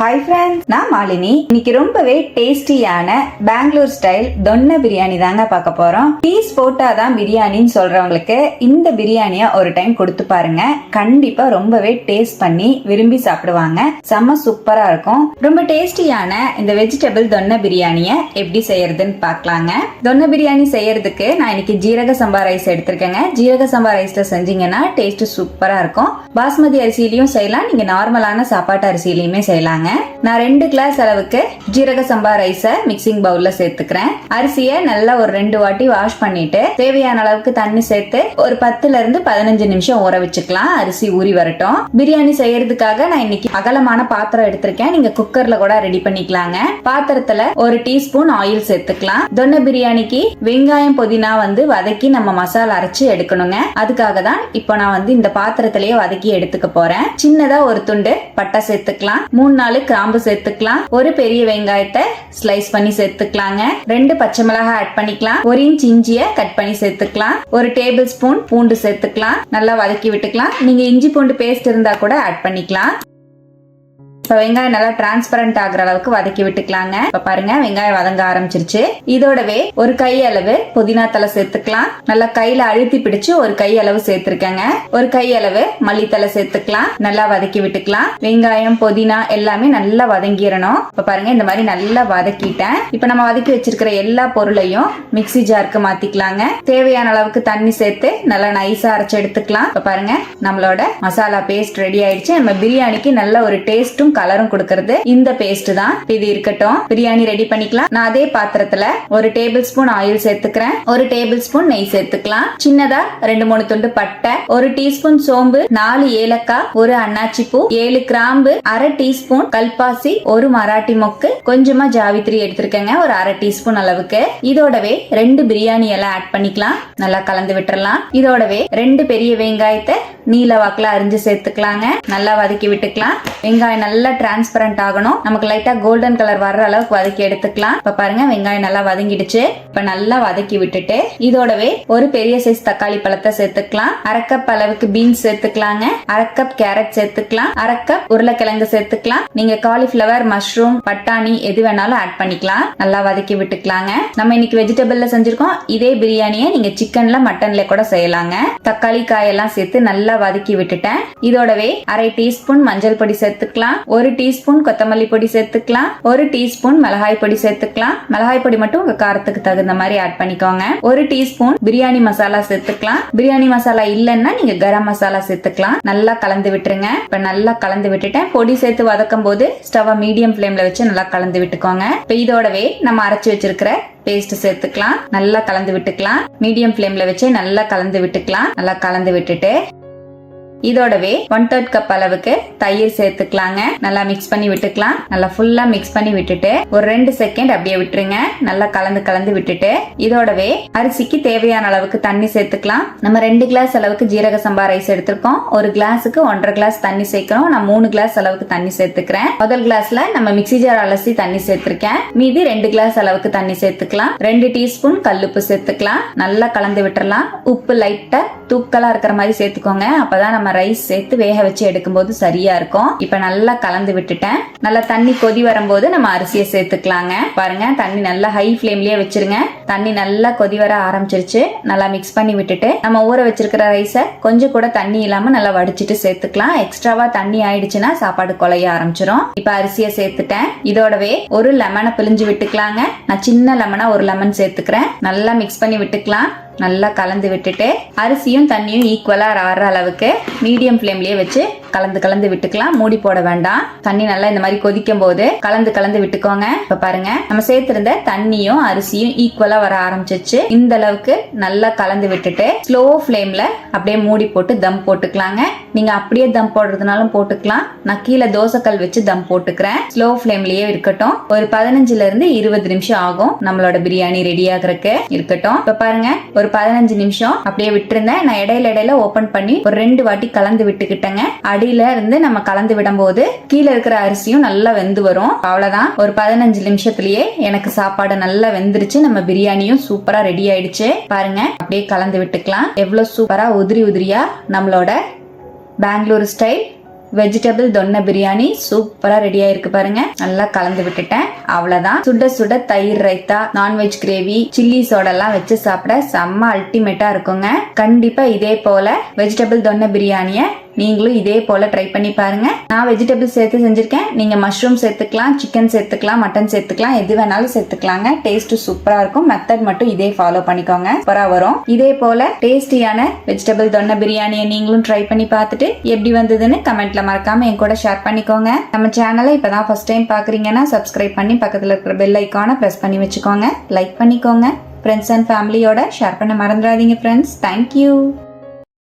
Hi friends நான் மாலினி. இன்னைக்கு ரொம்பவே டேஸ்டியான பெங்களூர் ஸ்டைல் தொன்ன பிரியாணி தாங்க பார்க்க போறோம். பீஸ் போட்டாதான் பிரியாணின்னு சொல்றவங்களுக்கு இந்த பிரியாணிய ஒரு டைம் கொடுத்து பாருங்க. கண்டிப்பா ரொம்பவே டேஸ்ட் பண்ணி விரும்பி சாப்பிடுவாங்க. செம்ம சூப்பரா இருக்கும். ரொம்ப டேஸ்டியான இந்த வெஜிடபிள் தொன்ன பிரியாணிய எப்படி செய்யறதுன்னு பார்க்கலாங்க. தொன்ன பிரியாணி செய்யறதுக்கு நான் இன்னைக்கு ஜீரக சம்பா ரைஸ் எடுத்திருக்கேங்க. ஜீரக சம்பா ரைஸ்ல செஞ்சீங்கன்னா டேஸ்ட் சூப்பரா இருக்கும். பாஸ்மதி அரிசியிலையும் செய்யலாம். நீங்க நார்மலான சாப்பாட்டு அரிசியிலையுமே செய்யலாங்க. நான் ரெண்டு கிளாஸ் அளவுக்கு ஜீரக சம்பா ரைஸ மிக்சிங் பவுல்ல சேர்த்துக்கிறேன். அரிசியை நல்லா ஒரு ரெண்டு வாட்டி வாஷ் பண்ணிட்டு தேவையான அளவுக்கு தண்ணி சேர்த்து ஒரு பத்துல இருந்து பதினஞ்சு நிமிஷம் ஊற வச்சுக்கலாம். அரிசி ஊறி வரட்டும். பிரியாணி செய்யறதுக்காக நான் இன்னைக்கு அகலமான பாத்திரம் எடுத்திருக்கேன். நீங்க குக்கர்ல கூட ரெடி பண்ணிக்கலாங்க. பாத்திரத்துல ஒரு டீஸ்பூன் ஆயில் சேர்த்துக்கலாம். தொன்ன பிரியாணிக்கு வெங்காயம் புதினா வந்து வதக்கி நம்ம மசாலா அரைச்சு எடுக்கணுங்க. அதுக்காக தான் இப்போ நான் வந்து இந்த பாத்திரத்திலேயே வதக்கி எடுத்துக்க போறேன். சின்னதா ஒரு துண்டு பட்டை சேர்த்துக்கலாம். மூணு நாலு கிராம்பு சேர்த்துக்கலாம். ஒரு பெரிய வெங்காயத்தை ஸ்லைஸ் பண்ணி சேர்த்துக்கலாங்க. ரெண்டு பச்சை மிளகாய் ஆட் பண்ணிக்கலாம். ஒரு இன்ச் இஞ்சிய கட் பண்ணி சேர்த்துக்கலாம். ஒரு டேபிள் ஸ்பூன் பூண்டு சேர்த்துக்கலாம். நல்லா வதக்கி விட்டுக்கலாம். நீங்க இஞ்சி பூண்டு பேஸ்ட் இருந்தா கூட ஆட் பண்ணிக்கலாம். இப்போ வெங்காயம் நல்லா டிரான்ஸ்பரண்ட் ஆகுற அளவுக்கு வதக்கி விட்டுக்கலாங்க. இப்போ பாருங்க வெங்காயம் வதங்க ஆரம்பிச்சிருச்சு. இதோடவே ஒரு கை அளவு புதினா தலை சேர்த்துக்கலாம். நல்லா கையில அழுத்தி பிடிச்சு ஒரு கை அளவு சேர்த்திருக்கேங்க. ஒரு கை அளவு மல்லித்தலை சேர்த்துக்கலாம். நல்லா வதக்கி விட்டுக்கலாம். வெங்காயம் புதினா எல்லாமே நல்லா வதங்கிடணும். இப்ப பாருங்க இந்த மாதிரி நல்லா வதக்கிட்டேன். இப்ப நம்ம வதக்கி வச்சிருக்கிற எல்லா பொருளையும் மிக்ஸி ஜாருக்கு மாத்திக்கலாங்க. தேவையான அளவுக்கு தண்ணி சேர்த்து நல்லா நைஸா அரைச்சு எடுத்துக்கலாம். இப்ப பாருங்க நம்மளோட மசாலா பேஸ்ட் ரெடி ஆயிடுச்சு. நம்ம பிரியாணிக்கு நல்ல ஒரு டேஸ்ட்டும் கலரும் கொடுக்கறது. இந்த பேஸ்ட் தான். இது இருக்கட்டும். பிரியாணி ரெடி பண்ணிக்கலாம். நான் அதே பாத்திரத்துல ஒரு டேபிள் ஸ்பூன் ஆயில் சேர்த்துக்கிறேன். ஒரு டேபிள் ஸ்பூன் நெய் சேர்த்துக்கலாம். சின்னதா ரெண்டு மூணு துண்டு பட்டை. ஒரு டீஸ்பூன் சோம்பு. நாலு ஏலக்காய். ஒரு அன்னாச்சி பூ. ஏழு கிராம்பு. அரை டீஸ்பூன் கல்பாசி. ஒரு மராட்டி மொக்கு. கொஞ்சமா ஜாவித்ரி எடுத்திருக்கேங்க. ஒரு அரை டீஸ்பூன் அளவுக்கு. இதோடவே ரெண்டு பிரியாணி எல்லாம் ஆட் பண்ணிக்கலாம். நல்லா கலந்து விட்டுறலாம். இதோடவே ரெண்டு பெரிய வெங்காயத்தை நீல வாக்குல அரிஞ்சு சேர்த்துக்கலாங்க. நல்லா வதக்கி விட்டுக்கலாம். வெங்காயம் நல்லா டிரான்ஸ்பரண்ட் ஆகணும். நமக்கு லைட்டா கோல்டன் கலர் வர்ற அளவுக்கு வதக்கி எடுத்துக்கலாம். இப்ப பாருங்க வெங்காயம் நல்லா வதங்கிடுச்சு. இப்ப நல்லா வதக்கி விட்டுட்டு இதோடவே ஒரு பெரிய சைஸ் தக்காளி பழத்தை சேர்த்துக்கலாம். அரை கப் அளவுக்கு பீன்ஸ் சேர்த்துக்கலாங்க. அரை கப் கேரட் சேர்த்துக்கலாம். அரை கப் உருளைக்கிழங்கு சேர்த்துக்கலாம். நீங்க காலிஃபிளவர் மஷ்ரூம் பட்டாணி எது வேணாலும் ஆட் பண்ணிக்கலாம். நல்லா வதக்கி விட்டுக்கலாங்க. நம்ம இன்னைக்கு வெஜிடபிள்ல செஞ்சிருக்கோம். இதே பிரியாணியை நீங்க சிக்கன்ல மட்டன்ல கூட செய்யலாங்க. தக்காளி காயெல்லாம் சேர்த்து நல்லா வதக்கி விட்டுட்டேன். இதோடவே அரை டீஸ்பூன் மஞ்சள் பொடி சேர்த்துக்கலாம். ஒரு டீஸ்பூன் கொத்தமல்லி பொடி சேர்த்துக்கலாம். ஒரு டீஸ்பூன் மிளகாய் பொடி சேர்த்துக்கலாம். மிளகாய் பொடி மட்டும் உங்க காரத்துக்கு தகுந்த மாதிரி ஆட் பண்ணிக்கோங்க. ஒரு டீஸ்பூன் பிரியாணி மசாலா சேர்த்துக்கலாம். பிரியாணி மசாலா இல்லைன்னா நீங்க கரம் மசாலா சேர்த்துக்கலாம். நல்லா கலந்து விட்டுருங்க. இப்ப நல்லா கலந்து விட்டுட்டேன் பொடி சேர்த்து வதக்கும் போது ஸ்டவ் மீடியம் ஃப்ளேம்ல வச்சு நல்லா கலந்து விட்டுக்கோங்க. இப்ப இதோடவே நம்ம அரைச்சு வச்சிருக்கிற பேஸ்ட் சேர்த்துக்கலாம். நல்லா கலந்து விட்டுக்கலாம். மீடியம் ஃப்ளேம்ல வச்சு நல்லா கலந்து விட்டுக்கலாம். நல்லா கலந்து விட்டுட்டு இதோடவே ஒன் தேர்ட் கப் அளவுக்கு தயிர் சேர்த்துக்கலாங்க. நல்லா மிக்ஸ் பண்ணி விட்டுக்கலாம். நல்லா ஃபுல்லா மிக்ஸ் பண்ணி விட்டுட்டு ஒரு ரெண்டு செகண்ட் அப்படியே விட்டுருங்க. நல்லா கலந்து கலந்து விட்டுட்டு இதோடவே அரிசிக்கு தேவையான அளவுக்கு தண்ணி சேர்த்துக்கலாம். நம்ம ரெண்டு கிளாஸ் அளவுக்கு ஜீரக சம்பா ரைஸ் எடுத்திருக்கோம். ஒரு கிளாஸுக்கு ஒன்றரை கிளாஸ் தண்ணி சேர்க்கிறோம். நான் மூணு கிளாஸ் அளவுக்கு தண்ணி சேர்த்துக்கிறேன். முதல் கிளாஸ்ல நம்ம மிக்சி ஜார் அலசி தண்ணி சேர்த்திருக்கேன். மீதி ரெண்டு கிளாஸ் அளவுக்கு தண்ணி சேர்த்துக்கலாம். ரெண்டு டீஸ்பூன் கல்லுப்பு சேர்த்துக்கலாம். நல்லா கலந்து விட்டுறலாம். உப்பு லைட்டா தூக்கலா இருக்கிற மாதிரி சேர்த்துக்கோங்க. அப்பதான் நம்ம ரைஸ் சேர்த்து வேக வச்சு எடுக்கும்போது சரியா இருக்கும். இப்ப நல்லா கலந்து விட்டுட்டேன். நல்லா தண்ணி கொதி வரும்போது நம்ம அரிசியை சேர்த்துக்கலாங்க. பாருங்க தண்ணி நல்லா ஹை ஃப்ளேம்லயே வச்சிருங்க. தண்ணி நல்லா கொதி வர ஆரம்பிச்சிருச்சு. நல்லா மிக்ஸ் பண்ணி விட்டுட்டு நம்ம ஊற வச்சிருக்கிற ரைஸை கொஞ்சம் கூட தண்ணி இல்லாம நல்லா வடிச்சிட்டு சேர்த்துக்கலாம். எக்ஸ்ட்ராவா தண்ணி ஆயிடுச்சுன்னா சாப்பாடு குலைய ஆரம்பிச்சிரும். இப்ப அரிசியை சேர்த்துட்டேன். இதோடவே ஒரு லெமனை பிழிஞ்சு விட்டுக்கலாங்க. நான் சின்ன லெமனா ஒரு லெமன் சேர்த்துக்கிறேன். நல்லா மிக்ஸ் பண்ணி விட்டுக்கலாம். நல்லா கலந்து விட்டுட்டு அரிசியும் தண்ணியும் ஈக்குவலாக ஆற அளவுக்கு மீடியம் ஃப்ளேம்லேயே வச்சு கலந்து கலந்து விட்டுக்கலாம். மூடி போட வேண்டாம். தண்ணி நல்லா இந்த மாதிரி கொதிக்கும் போது கலந்து கலந்து விட்டுக்கோங்க. இப்ப பாருங்க. நம்ம சேர்த்திருந்த தண்ணியும் அரிசியும் ஈக்குவலா வர ஆரம்பிச்சிச்சு இந்த அளவுக்கு நல்லா கலந்து விட்டுட்டு ஸ்லோ ஃப்ளேம்ல அப்படியே மூடி போட்டு தம் போட்டுக்கலாங்க. நீங்க அப்படியே தம் போடுறதுனாலும் போட்டுக்கலாம். நான் கீழே தோசைக்கல் வச்சு தம் போட்டுக்கிறேன். ஸ்லோ ஃப்ளேம்லயே இருக்கட்டும். ஒரு பதினஞ்சுல இருந்து இருபது நிமிஷம் ஆகும். நம்மளோட பிரியாணி ரெடி ஆகுறதுக்கு இருக்கட்டும். இப்ப பாருங்க. ஒரு பதினஞ்சு நிமிஷம் அப்படியே விட்டுருந்தேன். நான் இடையில இடையில ஓபன் பண்ணி ஒரு ரெண்டு வாட்டி கலந்து விட்டுக்கிட்டேங்க. அடியில இருந்து நம்ம கலந்து விடும்போது கீழே இருக்கிற அரிசியும் நல்லா வெந்து வரும். அவ்வளவுதான். ஒரு பதினஞ்சு நிமிஷத்துலயே எனக்கு சாப்பாடு நல்லா வெந்துருச்சு. நம்ம பிரியாணியும் சூப்பரா ரெடி ஆயிடுச்சு. பாருங்க அப்படியே கலந்து விட்டுக்கலாம். எவ்வளவு சூப்பரா உதிரி உதிரியா நம்மளோட பெங்களூர் ஸ்டைல் வெஜிடபிள் தொன்ன பிரியாணி சூப்பரா ரெடி ஆயிருக்கு பாருங்க. நல்லா கலந்து விட்டுட்டேன். அவ்வளவுதான். சுட சுட தயிர் raita non veg gravy chilli சோடெல்லாம் வச்சு சாப்பிட செம்ம அல்டிமேட்டா இருக்குங்க. கண்டிப்பா இதே போல வெஜிடபிள் தொன்ன பிரியாணியை நீங்களும் இதே போல ட்ரை பண்ணி பாருங்க. நான் வெஜிடபிள்ஸ் சேர்த்து செஞ்சிருக்கேன். நீங்க மஷ்ரூம் சேர்த்துக்கலாம் சிக்கன் சேர்த்துக்கலாம் மட்டன் சேர்த்துக்கலாம் எது வேணாலும் சேர்த்துக்கலாங்க. டேஸ்ட் சூப்பரா இருக்கும். மெத்தட் மட்டும் இதே ஃபாலோ பண்ணிக்கோங்க. சூப்பரா வரும். இதே போல டேஸ்டியான வெஜிடபிள் தொன்ன பிரியாணியை நீங்களும் ட்ரை பண்ணி பார்த்துட்டு எப்படி வந்ததுன்னு கமெண்ட்ல மறக்காம என் கூட ஷேர் பண்ணிக்கோங்க. நம்ம சேனலை இப்பதான் ஃபர்ஸ்ட் டைம் பாக்குறீங்கன்னா சப்ஸ்கிரைப் பண்ணி பக்கத்துல இருக்கிற பெல் ஐக்கானை பிரஸ் பண்ணி வச்சுக்கோங்க. லைக் பண்ணிக்கோங்க. ஃப்ரெண்ட்ஸ் அண்ட் ஃபேமிலியோட ஷேர் பண்ண மறந்துடாதீங்க ஃப்ரெண்ட்ஸ் தேங்க்யூ